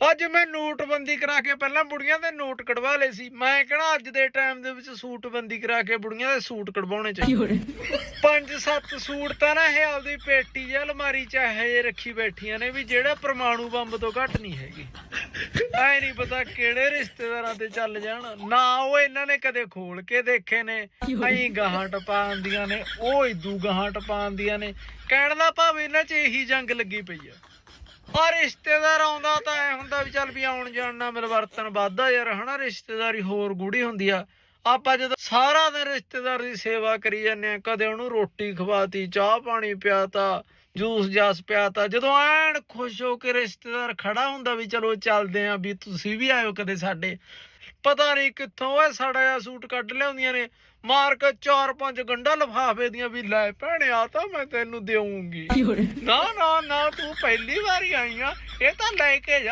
ਅੱਜ ਮੈਂ ਨੋਟਬੰਦੀ ਕਰਾ ਕੇ ਪਹਿਲਾਂ ਬੁੜੀਆਂ ਦੇ ਨੋਟ ਕਢਵਾ ਲਏ ਸੀ। ਮੈਂ ਕਹਣਾ ਅੱਜ ਦੇ ਟਾਈਮ ਦੇ ਵਿੱਚ ਸੂਟਬੰਦੀ ਕਰਾ ਕੇ ਬੁੜੀਆਂ ਦੇ ਸੂਟ ਕਢਵਾਉਣੇ ਚਾਹੀਦੇ? ਪੰਜ ਸੱਤ ਸੂਟ ਤਾਂ ਨਾ ਇਹ ਆਪਦੀ ਪੇਟੀ ਜਾਂ ਅਲਮਾਰੀ ਚ ਇਹੋ ਰੱਖੀ ਬੈਠੀਆਂ ਨੇ ਵੀ ਜਿਹੜਾ ਪ੍ਰਮਾਣੂ ਬੰਬ ਤੋਂ ਘੱਟ ਨਹੀਂ ਹੈਗੀ। ਐ ਨਹੀਂ ਪਤਾ ਕਿਹੜੇ ਰਿਸ਼ਤੇਦਾਰਾਂ ਤੇ ਚੱਲ ਜਾਣ। ਨਾ ਉਹ ਇਹਨਾਂ ਨੇ ਕਦੇ ਖੋਲ ਕੇ ਦੇਖੇ ਨੇ। ਐਂ ਗਾਹਾਂ ਟਪਾਉਂਦੀਆਂ ਨੇ ਉਹ ਇਦੂ ਗਾਹਾਂ ਟਪਾਉਂਦੀਆਂ ਨੇ। ਕਹਿਣ ਦਾ ਭਾਵ ਇਹਨਾਂ 'ਚ ਇਹੀ ਜੰਗ ਲੱਗੀ ਪਈ ਆ। ਆ ਰਿਸ਼ਤੇਦਾਰ ਆਉਂਦਾ ਤਾਂ ਐ ਚੱਲ ਵੀ ਆਉਣ ਜਾਣ ਨਾਲ ਮਿਲਵਰਤਨ ਵੱਧਦਾ ਯਾਰ ਹਨਾ? ਰਿਸ਼ਤੇਦਾਰੀ ਹੋਰ ਗੂੜੀ ਹੁੰਦੀ ਆ। ਆਪਾਂ ਜਦੋਂ ਸਾਰਾ ਦਿਨ ਰਿਸ਼ਤੇਦਾਰ ਦੀ ਸੇਵਾ ਕਰੀ ਜਾਂਦੇ ਆ ਕਦੇ ਉਹਨੂੰ ਰੋਟੀ ਖਵਾਤੀ ਚਾਹ ਪਾਣੀ ਪਿਆਤਾ ਜੂਸ ਜਾਸ ਪਿਆਤਾ ਜਦੋਂ ਐਨ ਖੁਸ਼ ਹੋ ਕੇ ਰਿਸ਼ਤੇਦਾਰ ਖੜਾ ਹੁੰਦਾ ਵੀ ਚਲੋ ਚੱਲਦੇ ਆ ਵੀ ਤੁਸੀਂ ਵੀ ਆਇਓ ਕਦੇ ਸਾਡੇ। ਪਤਾ ਨਹੀਂ ਕਿੱਥੋਂ ਓਏ ਸਾੜਾ ਜਿਹਾ ਸੂਟ ਕੱਢ ਲਿਆਉਂਦੀਆਂ ਨੇ ਮਾਰ ਕੇ ਚਾਰ ਪੰਜ ਗੰਡਾ ਲਫਾਫੇ ਦੀਆਂ ਵੀ ਲੈ ਭੈਣੇ ਆ ਤਾਂ ਮੈਂ ਤੈਨੂੰ ਦੇਵਾਂਗੀ ਨਾ ਨਾ ਨਾ ਤੂੰ ਪਹਿਲੀ ਵਾਰੀ ਆਈ ਆ ਇਹ ਤਾਂ ਲੈ ਕੇ ਜਾ।